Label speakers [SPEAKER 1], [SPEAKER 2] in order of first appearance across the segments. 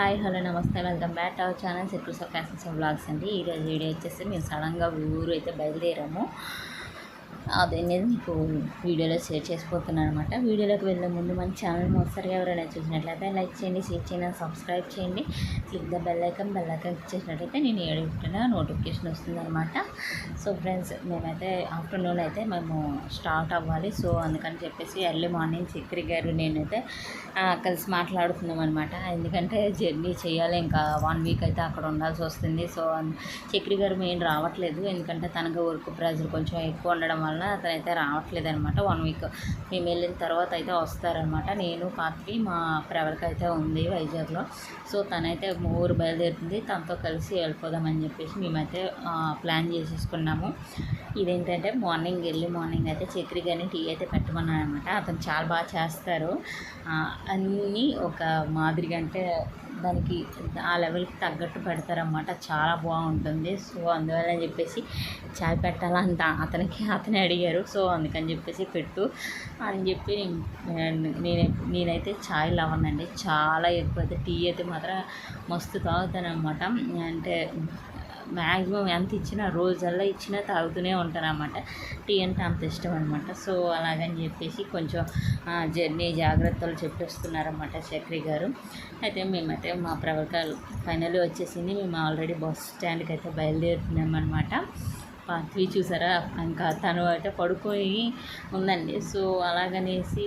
[SPEAKER 1] Hi hello నమస్తే. Welcome back to our channel secures of fashions blogs అండి. ఈరోజు video వచ్చేసి మేము సడన్గా ఊరు అయితే బయలుదేరాము. అదనేది మీకు వీడియోలో షేర్ చేసిపోతున్నాను అనమాట వీడియోలోకి వెళ్ళే ముందు మన ఛానల్ మొదటిసారిగా ఎవరైనా చూసినట్లయితే లైక్ చేయండి షేర్ చేయండి సబ్స్క్రైబ్ చేయండి. Click the bell icon bell icon చేసినట్లయితే నేను ఏడుగుతున్నా నోటిఫికేషన్ వస్తుందన్నమాట సో ఫ్రెండ్స్ మేమైతే ఆఫ్టర్నూన్ అయితే మేము స్టార్ట్ అవ్వాలి. సో అందుకని చెప్పేసి ఎర్లీ మార్నింగ్ చక్రి గారు నేనైతే కలిసి మాట్లాడుతున్నాం అనమాట ఎందుకంటే జర్నీ చేయాలి. ఇంకా వన్ వీక్ అయితే అక్కడ ఉండాల్సి వస్తుంది. సో చక్రి గారు మెయిన్ రావట్లేదు. ఎందుకంటే తనకు వర్క్ ప్రెజర్ కొంచెం ఎక్కువ ఉండడం వల్ల అతనైతే రావట్లేదు అనమాట వన్ వీక్ మేము వెళ్ళిన తర్వాత అయితే వస్తారనమాట. నేను పాత్రి మా ఫ్రెవర్కి అయితే ఉంది వైజాగ్లో. సో తనైతే ఊరు బయలుదేరుతుంది. తనతో కలిసి వెళ్ళిపోదామని చెప్పేసి మేమైతే ప్లాన్ చేసేసుకున్నాము. ఇదేంటంటే మార్నింగ్ వెళ్ళి మార్నింగ్ అయితే చక్రి కానీ టీ అయితే పెట్టమన్నాను అనమాట అతను చాలా బాగా చేస్తారు. అన్నీ ఒక మాదిరిగా అంటే దానికి ఆ లెవెల్కి తగ్గట్టు పెడతారన్నమాట. చాలా బాగుంటుంది. సో అందువల్ల చెప్పేసి చాయ్ పెట్టాలంట. అతనికి అతనే అడిగారు. సో అందుకని చెప్పేసి పెట్టు అని చెప్పి నేను నేనైతే చాయ్ లవనండి చాలా ఎక్కువ అయితే టీ అయితే మాత్రం మస్తు తాగుతాను అంటే మ్యాక్సిమం ఎంత ఇచ్చినా రోజల్లా ఇచ్చినా తాగుతూనే ఉంటాను అనమాట టీ అంటే అంత ఇష్టం అనమాట సో అలాగని చెప్పేసి కొంచెం జర్నీ జాగ్రత్తలు చెప్పేస్తున్నారన్నమాట చక్రి గారు. అయితే మేమైతే మా ప్రవకాలు ఫైనల్ వచ్చేసింది. మేము ఆల్రెడీ బస్ స్టాండ్కి అయితే బయలుదేరుతున్నాం అనమాట పాత్వి చూసారా? ఇంకా తను అయితే పడుకొని ఉందండి. సో అలాగనేసి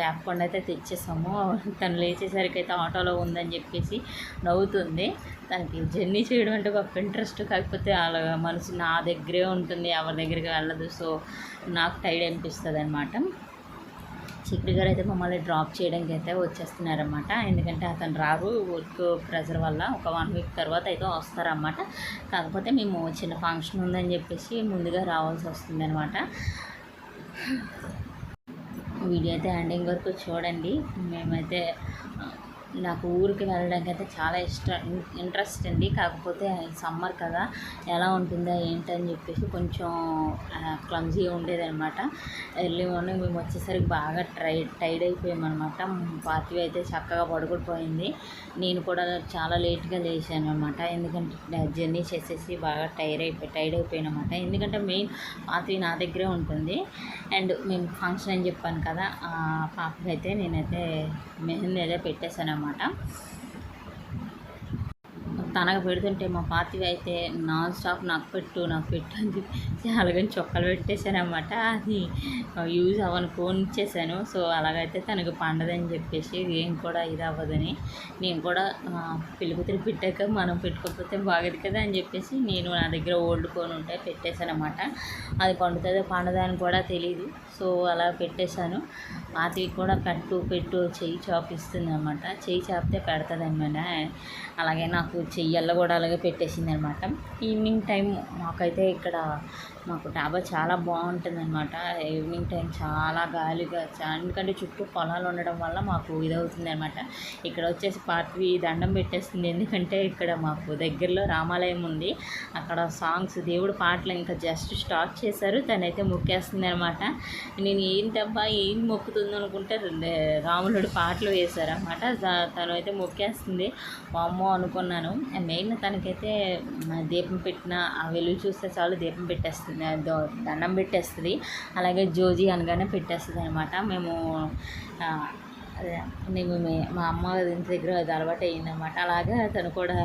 [SPEAKER 1] లేకుండా అయితే తెచ్చేసాము. తను లేచేసరికి అయితే ఆటోలో ఉందని చెప్పేసి నవ్వుతుంది. తనకి జర్నీ చేయడం అంటే గొప్ప ఇంట్రెస్ట్ కాకపోతే అలా మనసు నా దగ్గరే ఉంటుంది ఎవరి దగ్గరికి వెళ్ళదు. సో నాకు టైడ్ అనిపిస్తుంది అనమాట చిక్కుడు గారు అయితే మమ్మల్ని డ్రాప్ చేయడానికి అయితే వచ్చేస్తున్నారన్నమాట. ఎందుకంటే అతను రారు వర్క్ ప్రెజర్ వల్ల ఒక వన్ వీక్ తర్వాత అయితే వస్తారన్నమాట. కాకపోతే మేము చిన్న ఫంక్షన్ ఉందని చెప్పేసి ముందుగా రావాల్సి వస్తుంది అనమాట వీడియో అయితే ఎండింగ్ వరకు చూడండి. మేమైతే నాకు ఊరికి వెళ్ళడానికి అయితే చాలా ఇష్టం ఇంట్రెస్ట్ అండి. కాకపోతే సమ్మర్ కదా ఎలా ఉంటుందో ఏంటని చెప్పేసి కొంచెం క్లమ్జీగా ఉండేదనమాట ఎర్లీ మార్నింగ్ మేము వచ్చేసరికి బాగా ట్రై టైడ్ అయిపోయామన్నమాట. పార్టీ అయితే చక్కగా పడుకుడిపోయింది నేను కూడా చాలా లేట్గా లేచాను అనమాట ఎందుకంటే జర్నీ చేసేసి బాగా టైర్ అయిపోయి టైర్డ్ అయిపోయాను అనమాట ఎందుకంటే మెయిన్ పార్టీ నా దగ్గరే ఉంటుంది. అండ్ మేము ఫంక్షన్ అని చెప్పాను కదా పాపకి అయితే నేనైతే మెహందీ అయితే పెట్టేశాను అనమాట. తనకు పెడుతుంటే మా పార్టీ అయితే నాన్ స్టాప్ నాకు పెట్టు నాకు పెట్టు అని చెప్పి అలాగని చొక్కలు పెట్టేశాను అనమాట అది యూజ్ అవ్వను ఫోన్ ఇచ్చేసాను సో అలాగైతే తనకు పండదని చెప్పేసి ఏం కూడా ఇది అవ్వదని నేను కూడా ఆ, పెళ్ళి కూతురు పెట్టాక మనం పెట్టుకోకపోతే బాగదు కదా అని చెప్పేసి నేను నా దగ్గర ఓల్డ్ ఫోన్ ఉంటే పెట్టేశాను అనమాట అది పండుతుందో పండదా అని కూడా తెలియదు సో అలా పెట్టేశాను. పాతికి కూడా పెట్టు పెట్టు చెయ్యి చాపిస్తుంది అనమాట చెయ్యి చాపితే పెడుతుంది అనమాట అలాగే నాకు చెయ్యల్లో కూడా అలాగే పెట్టేసింది అనమాట ఈవినింగ్ టైం మాకైతే ఇక్కడ మాకు డాబా చాలా బాగుంటుంది అనమాట ఈవినింగ్ టైం చాలా గాలిగా ఎందుకంటే చుట్టూ పొలాలు ఉండడం వల్ల మాకు ఇదవుతుంది అనమాట ఇక్కడ వచ్చేసి పార్టీ దండం పెట్టేస్తుంది. ఎందుకంటే ఇక్కడ మాకు దగ్గరలో రామాలయం ఉంది. అక్కడ సాంగ్స్ దేవుడు పాటలు ఇంకా జస్ట్ స్టార్ట్ చేశారు. తనైతే మొక్కేస్తుంది అనమాట నేను ఏంటబ్బా ఏం మొక్కుతుంది అనుకుంటే రాములుడు పాటలు వేశారనమాట. తను అయితే మొక్కేస్తుంది. వామ్మో అనుకున్నాను. మెయిన్ తనకైతే దీపం పెట్టిన ఆ వెలుగు చూస్తే చాలు దీపం పెట్టేస్తుంది దో- దండం పెట్టేస్తుంది. అలాగే జోజి అనగానే పెట్టేస్తుంది అనమాట మేము ఆ, మేము మా అమ్మ ఇంటి దగ్గర అది అలవాటు అయ్యిందనమాట అలాగే తను కూడా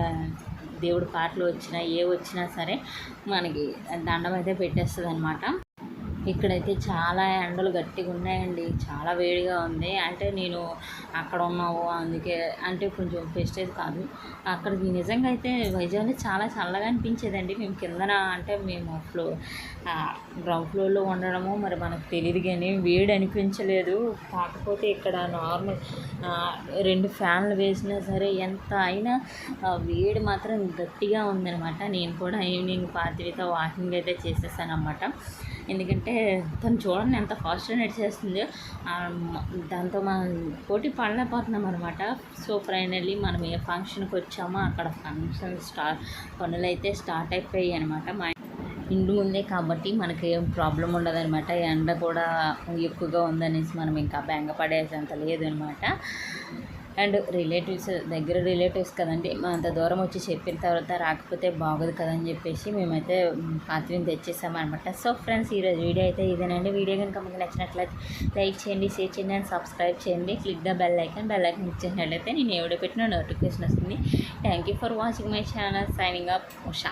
[SPEAKER 1] దేవుడు పాటలు వచ్చినా ఏ వచ్చినా సరే మనకి దండం అయితే పెట్టేస్తుంది అనమాట ఇక్కడైతే చాలా ఎండలు గట్టిగా ఉన్నాయండి. చాలా వేడిగా ఉంది. అంటే నేను అక్కడ ఉన్నావు అందుకే అంటే కొంచెం ప్రెస్టేజ్ కాదు. అక్కడికి నిజంగా అయితే వైజాగ్లో చాలా చల్లగా అనిపించేదండి. మేము కిందన అంటే మేము ఫ్లో గ్రౌండ్ ఫ్లోర్లో ఉండడము మరి మనకు తెలియదు కానీ వేడి అనిపించలేదు. కాకపోతే ఇక్కడ నార్మల్ రెండు ఫ్యాన్లు వేసినా సరే ఎంత అయినా వేడి మాత్రం గట్టిగా ఉందన్నమాట. నేను కూడా ఈవినింగ్ పాత్రితో వాకింగ్ అయితే చేసేసాను అనమాట ఎందుకంటే తను చూడండి ఎంత ఫాస్ట్గా నడిచేస్తుందో. దాంతో మనం పోటీ పడలేకపోతున్నాం అనమాట సో ఫైనల్లీ మనం ఏ ఫంక్షన్కి వచ్చామో అక్కడ ఫంక్షన్ స్టార్ట్ పనులు అయితే స్టార్ట్ అయిపోయాయి అనమాట మా ఇంటి ముందే కాబట్టి మనకి ఏం ప్రాబ్లం ఉండదనమాట ఎండ కూడా ఎక్కువగా ఉందనేసి మనం ఇంకా బెంగ పడేసేంత లేదనమాట అండ్ రిలేటివ్స్ దగ్గర రిలేటివ్స్ కదండి మా అంత దూరం వచ్చి చెప్పిన తర్వాత రాకపోతే బాగోదు కదని చెప్పేసి మేమైతే పాత్రని తెచ్చేసామన్నమాట. సో ఫ్రెండ్స్ ఈరోజు వీడియో అయితే ఇదేనండి. వీడియో కనుక మీకు నచ్చినట్లయితే లైక్ చేయండి షేర్ చేయండి అండ్ సబ్స్క్రైబ్ చేయండి. Click the bell icon bell icon ఇచ్చినట్లయితే నేను ఎవడో పెట్టిన నోటిఫికేషన్ వస్తుంది. Thank you for watching my channel. Signing up Usha.